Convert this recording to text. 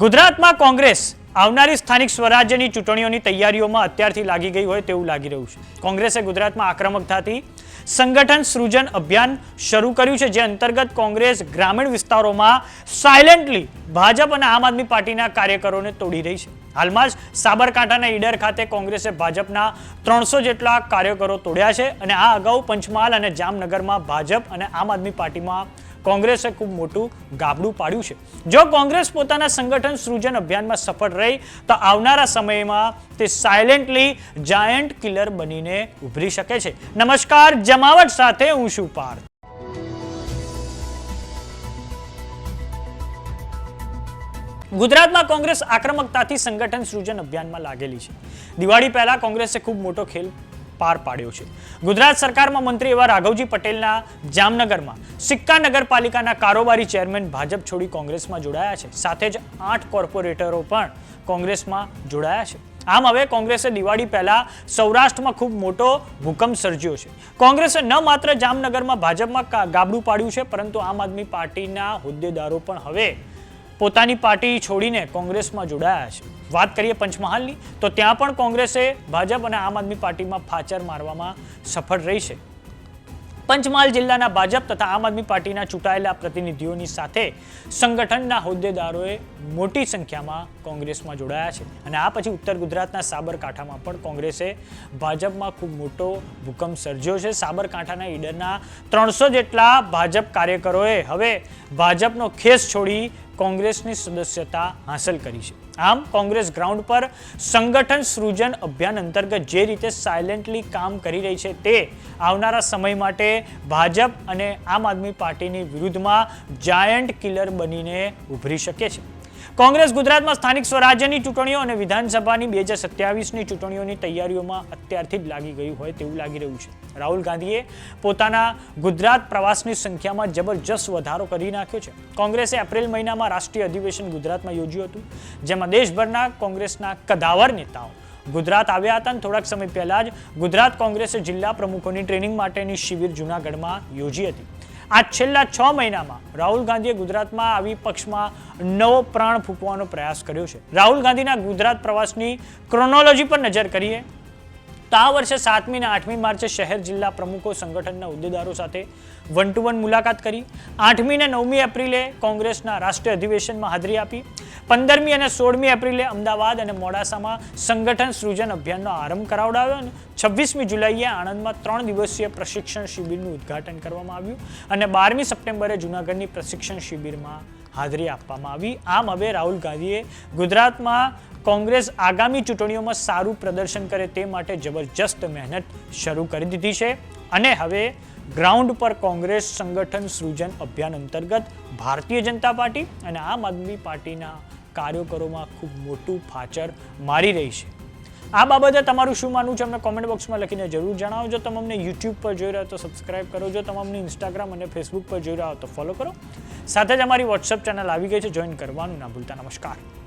ગુજરાતમાં કોંગ્રેસ આવનારી સ્થાનિક સ્વરાજ્યની ચૂંટણીઓની તૈયારીઓમાં અત્યારથી લાગી ગઈ હોય તેવું લાગી રહ્યું છે. કોંગ્રેસે ગુજરાતમાં આક્રમકતાથી સંગઠન સૃજન અભિયાન શરૂ કર્યું છે, જે અંતર્ગત કોંગ્રેસ ગ્રામીણ વિસ્તારોમાં સાયલેન્ટલી ભાજપ અને આમ આદમી પાર્ટીના કાર્યકરોને તોડી રહી છે. હાલમાં જ સાબરકાંઠાના ઈડર ખાતે કોંગ્રેસે ભાજપના ત્રણસો જેટલા કાર્યકરો તોડ્યા છે અને આ અગાઉ પંચમહાલ અને જામનગરમાં ભાજપ અને આમ આદમી પાર્ટીમાં કોંગ્રેસે ખૂબ મોટું ગાબડું પાડ્યું છે. જો કોંગ્રેસ પોતાના સંગઠન સૃજન અભિયાનમાં સફળ રહી, તો આવનારા સમયમાં તે સાયલેન્ટલી જાયન્ટ કિલર બનીને ઉભરી શકે છે. નમસ્કાર, જમાવટ સાથે હું છું પાર્થ. ગુજરાતમાં કોંગ્રેસ આક્રમકતાથી સંગઠન સૃજન અભિયાનમાં લાગેલી છે. દિવાળી પહેલા કોંગ્રેસે ખૂબ મોટો ખેલ પાર પાડ્યો છે. ગુજરાત સરકારમાં મંત્રી એવા રાઘવજી પટેલના જામનગરમાં સિક્કા નગરપાલિકાના કારોબારી ચેરમેન ભાજપ છોડી કોંગ્રેસમાં જોડાયા છે. સાથે જ આઠ કોર્પોરેટરો પણ કોંગ્રેસમાં જોડાયા છે. આમ હવે કોંગ્રેસે દિવાળી પહેલા સૌરાષ્ટ્રમાં ખૂબ મોટો ભૂકંપ સર્જ્યો છે. કોંગ્રેસે ન માત્ર જામનગરમાં ભાજપમાં ગાબડું પાડ્યું છે, પરંતુ આમ આદમી પાર્ટીના હોદ્દેદારો પણ હવે પોતાની પાર્ટી છોડીને કોંગ્રેસમાં જોડાયા છે. વાત કરીએ પંચમહાલની, તો ત્યાં પણ કોંગ્રેસે ભાજપ અને આમ આદમી પાર્ટીમાં ફાચર મારવામાં સફળ રહી છે. પંચમહાલ જિલ્લાના ભાજપ તથા આમ આદમી પાર્ટીના ચૂંટાયેલા પ્રતિનિધિઓની સાથે સંગઠનના હોદ્દેદારોએ મોટી સંખ્યામાં કોંગ્રેસમાં જોડાયા છે. અને આ પછી ઉત્તર ગુજરાતના સાબરકાંઠામાં પણ કોંગ્રેસે ભાજપમાં ખૂબ મોટો ભૂકંપ સર્જ્યો છે. સાબરકાંઠાના ઈડરના ત્રણસો જેટલા ભાજપ કાર્યકરોએ હવે ભાજપનો ખેસ છોડી કોંગ્રેસની સદસ્યતા હાંસલ કરી છે. આમ કોંગ્રેસ ગ્રાઉન્ડ પર સંગઠન સૃજન અભિયાન અંતર્ગત જે રીતે સાયલેન્ટલી કામ કરી રહી છે તે આવનારા સમય માટે ભાજપ અને આમ આદમી પાર્ટીની વિરુદ્ધમાં જાયન્ટ કિલર બનીને ઉભરી શકે છે. કોંગ્રેસ ગુજરાતમાં સ્થાનિક સ્વરાજ્યની ચૂંટણીઓ અને વિધાનસભાની બે હજાર સત્યાવીસની ચૂંટણીઓની તૈયારીઓમાં અત્યારથી જ લાગી ગયું હોય તેવું લાગી રહ્યું છે. રાહુલ ગાંધીએ પોતાના ગુજરાત પ્રવાસની સંખ્યામાં જબરજસ્ત વધારો કરી નાખ્યો છે. કોંગ્રેસે એપ્રિલ મહિનામાં રાષ્ટ્રીય અધિવેશન ગુજરાતમાં યોજ્યું હતું, જેમાં દેશભરના કોંગ્રેસના કદાવર નેતાઓ ગુજરાત આવ્યા હતા અને થોડાક સમય પહેલા જ ગુજરાત કોંગ્રેસે જિલ્લા પ્રમુખોની ટ્રેનિંગ માટેની શિબિર જૂનાગઢમાં યોજી હતી. આ છેલ્લા છ મહિનામાં રાહુલ ગાંધીએ ગુજરાતમાં આવી પક્ષમાં નવો પ્રાણ ફૂંકવાનો પ્રયાસ કર્યો છે. રાહુલ ગાંધીના ગુજરાત પ્રવાસની ક્રોનોલોજી પર નજર કરીએ. તો આ વર્ષે સાતમી અને આઠમી માર્ચે શહેર જિલ્લા પ્રમુખો સંગઠનના હોદ્દેદારો સાથે વન ટુ વન મુલાકાત કરી. આઠમી અને નવમી એપ્રિલે કોંગ્રેસના રાષ્ટ્રીય અધિવેશનમાં હાજરી આપી. પંદરમી અને સોળમી એપ્રિલે અમદાવાદ અને મોડાસામાં સંગઠન સૃજન અભિયાનનો આરંભ કરાવડાવ્યો અને છવ્વીસમી જુલાઈએ આણંદમાં ત્રણ દિવસીય પ્રશિક્ષણ શિબિરનું ઉદ્ઘાટન કરવામાં આવ્યું અને બારમી સપ્ટેમ્બરે જૂનાગઢની પ્રશિક્ષણ શિબિરમાં હાજરી આપવામાં આવી. આમ હવે રાહુલ ગાંધીએ ગુજરાતમાં કોંગ્રેસ આગામી ચૂંટણીઓમાં સારું પ્રદર્શન કરે તે માટે જબરજસ્ત મહેનત શરૂ કરી દીધી છે. અને હવે ગ્રાઉન્ડ પર કોંગ્રેસ સંગઠન સૃજન અભિયાન અંતર્ગત ભારતીય જનતા પાર્ટી અને આમ આદમી પાર્ટીના કાર્યકરોમાં ખૂબ મોટું ફાચર મારી રહી છે. આ બાબતે તમારું શું માનવું છે? અમને કોમેન્ટ બોક્સમાં લખીને જરૂર જણાવો જો તમે અમને યુટ્યુબ પર જોઈ રહ્યા તો સબસ્ક્રાઇબ કરો. જો તમે અમને ઇન્સ્ટાગ્રામ અને ફેસબુક પર જોઈ રહ્યા હો તો ફોલો કરો. સાથે જ અમારી વોટ્સઅપ ચેનલ આવી ગઈ છે. જોઈન કરવાનું ના ભૂલતા. નમસ્કાર.